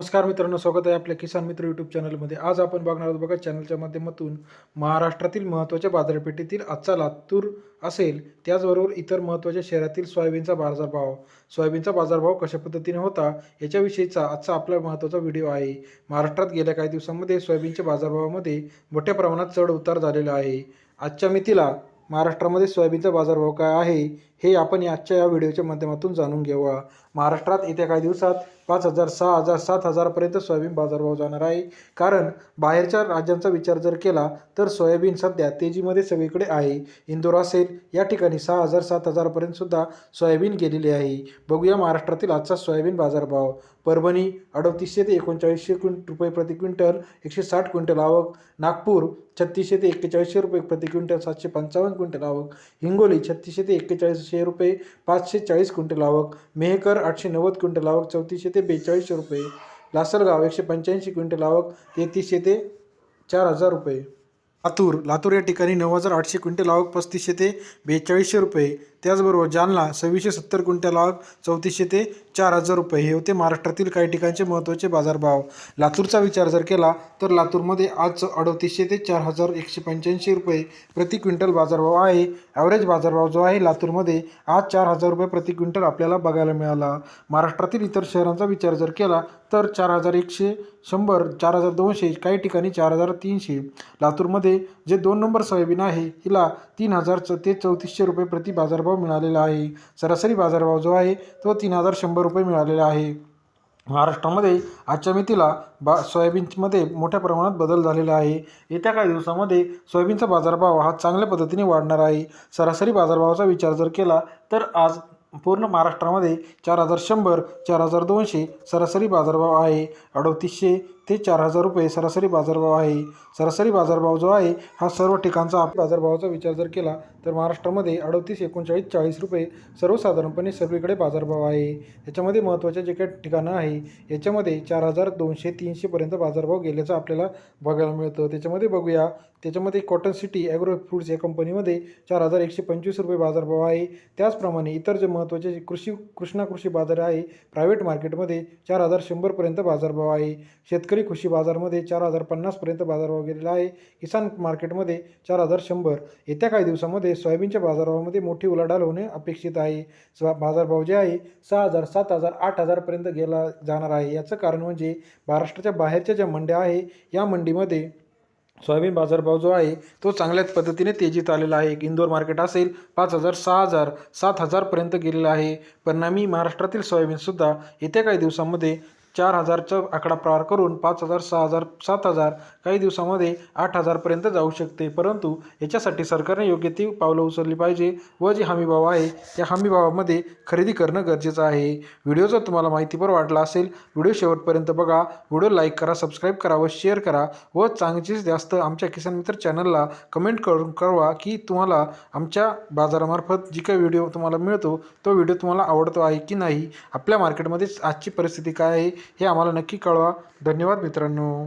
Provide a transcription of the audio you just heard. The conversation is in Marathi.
नमस्कार मित्रांनो स्वागत आहे आपल्या किसान मित्र यूट्यूब चॅनलमध्ये. आज आपण बघणार आहोत बघा चॅनलच्या माध्यमातून महाराष्ट्रातील महत्त्वाच्या बाजारपेठेतील आजचा लातूर असेल त्याचबरोबर इतर महत्त्वाच्या शहरातील सोयाबीनचा बाजारभाव. सोयाबीनचा बाजारभाव कशा पद्धतीने होता याच्याविषयीचा आजचा आपला महत्त्वाचा व्हिडिओ आहे. महाराष्ट्रात गेल्या काही दिवसांमध्ये सोयाबीनच्या बाजारभावामध्ये मोठ्या प्रमाणात चढ उतार झालेला आहे. आजच्या मितीला महाराष्ट्रामध्ये सोयाबीनचा बाजारभाव काय आहे हे आपण आजच्या या व्हिडिओच्या माध्यमातून जाणून घेऊया. महाराष्ट्रात येत्या काही दिवसात पाच हजार सहा हजार सात हजारपर्यंत सोयाबीन बाजारभाव जाणार आहे. कारण बाहेरच्या राज्यांचा विचार जर केला तर सोयाबीन सध्या तेजीमध्ये सगळीकडे आहे. इंदोर असेल या ठिकाणी सहा हजार सात हजारपर्यंतसुद्धा सोयाबीन गेलेली आहे. बघूया महाराष्ट्रातील आजचा सोयाबीन बाजारभाव. परभणी अडतीसशे ते एकोणचाळीसशे क्विं रुपये प्रति क्विंटल एकशे साठ क्विंटल आवक. नागपूर छत्तीसशे ते एक्केचाळीसशे रुपये प्रति क्विंटल सातशे पंचावन्न क्विंटल आवक. हिंगोली छत्तीसशे ते एक्केचाळीसशे रुपये पाचशे चाळीस क्विंटल आवक. मेहकर आठशे नव्वद क्विंटल आवक चौतीसशे ते बेचाळीसशे रुपये. लासलगाव एकशे पंच्याऐंशी क्विंटल आवक तेहतीसशे ते चार हजार रुपये. लातूर लातूर या ठिकाणी नऊ हजार आठशे क्विंटल आवक पस्तीसशे ते बेचाळीसशे रुपये. त्याचबरोबर जालना सव्वीसशे सत्तर क्विंटल आवक चौतीसशे ते चार हजार रुपये हे होते. महाराष्ट्रातील काही ठिकाणचे महत्त्वाचे बाजारभाव. लातूरचा विचार जर केला तर लातूरमध्ये आज अडतीसशे ते चार हजार एकशे पंच्याऐंशी रुपये प्रति क्विंटल बाजारभाव आहे. ॲव्हरेज बाजारभाव जो आहे लातूरमध्ये आज चार हजार रुपये प्रति क्विंटल आपल्याला बघायला मिळाला. महाराष्ट्रातील इतर शहरांचा विचार जर केला तर चार हजार एकशे शंभर चार हजार दोनशे काही ठिकाणी चार हजार तीनशे. लातूरमध्ये जे दोन नंबर सोयाबीन आहे हिला तीन हजार च ते चौतीसशे रुपये प्रति बाजारभाव मिळालेला आहे. सरासरी बाजारभाव जो आहे तो तीन हजार शंभर रुपये मिळालेला आहे. महाराष्ट्रामध्ये आजच्या मितीला बा सोयाबीनमध्ये मोठ्या प्रमाणात बदल झालेला आहे. येत्या काही दिवसामध्ये सोयाबीनचा बाजारभाव हा चांगल्या पद्धतीने वाढणार आहे. सरासरी बाजारभावाचा विचार जर केला तर आज पूर्ण महाराष्ट्रामध्ये चार हजार शंभर चार हजार दोनशे सरासरी बाजारभाव आहे. अडतीसशे ते चार हजार रुपये सरासरी बाजारभाव आहे. सरासरी बाजारभाव जो आहे हा सर्व ठिकाणचा आप- बाजारभावाचा विचार जर केला तर महाराष्ट्रामध्ये अडतीस एकोणचाळीस चाळीस रुपये सर्वसाधारणपणे सगळीकडे बाजारभाव आहे. याच्यामध्ये महत्त्वाचे जे काही ठिकाणं आहे याच्यामध्ये चार हजार दोनशे तीनशेपर्यंत बाजारभाव गेल्याचं आपल्याला बघायला मिळतं. त्याच्यामध्ये बघूया त्याच्यामध्ये कॉटन सिटी ॲग्रो फूड्स या कंपनीमध्ये चार हजार एकशे पंचवीस रुपये बाजारभाव आहे. त्याचप्रमाणे इतर जे महत्त्वाचे जे कृषी कृष्णा कृषी बाजार आहे प्रायव्हेट मार्केटमध्ये चार हजार शंभरपर्यंत बाजारभाव आहे. शेतकरी कृषी बाजारमध्ये चार हजार पन्नासपर्यंत बाजारभाव गेलेला आहे. किसान मार्केटमध्ये चार हजार शंभर. येत्या काही दिवसामध्ये सोयाबीनच्या बाजारभावामध्ये मोठी उलाढाल होणे अपेक्षित आहे. स्वा बाजारभाव जे आहे सहा हजार सात हजार आठ हजारपर्यंत गेला जाणार आहे. याचं कारण म्हणजे महाराष्ट्राच्या बाहेरच्या ज्या मंड्या आहे या मंडीमध्ये सोयाबीन बाजारभाव जो आहे तो चांगल्याच पद्धतीने तेजीत आलेला आहे. इंदोर मार्केट असेल पाच हजार सहा हजार सात हजारपर्यंत गेलेला आहे. परिणामी महाराष्ट्रातील सोयाबीनसुद्धा येत्या काही दिवसांमध्ये चार हजारचा आकडा पार करून पाच हजार सहा हजार सात हजार काही दिवसामध्ये आठ हजारपर्यंत जाऊ शकते. परंतु याच्यासाठी सरकारने योग्य ती पावलं उचलली पाहिजे व जे हमीभाव आहे त्या हमीभावामध्ये खरेदी करणं गरजेचं आहे. व्हिडिओ जर तुम्हाला माहितीपर वाटला असेल व्हिडिओ शेवटपर्यंत बघा. व्हिडिओ लाईक करा सबस्क्राईब करा व शेअर करा व चांगलीच जास्त आमच्या किसान मित्र चॅनलला कमेंट करून कळवा की तुम्हाला आमच्या बाजारामार्फत जी काही व्हिडिओ तुम्हाला मिळतो तो व्हिडिओ तुम्हाला आवडतो आहे की नाही आपल्या मार्केटमध्येच आजची परिस्थिती काय आहे हे आम्हाला नक्की कळवा. धन्यवाद मित्रांनो.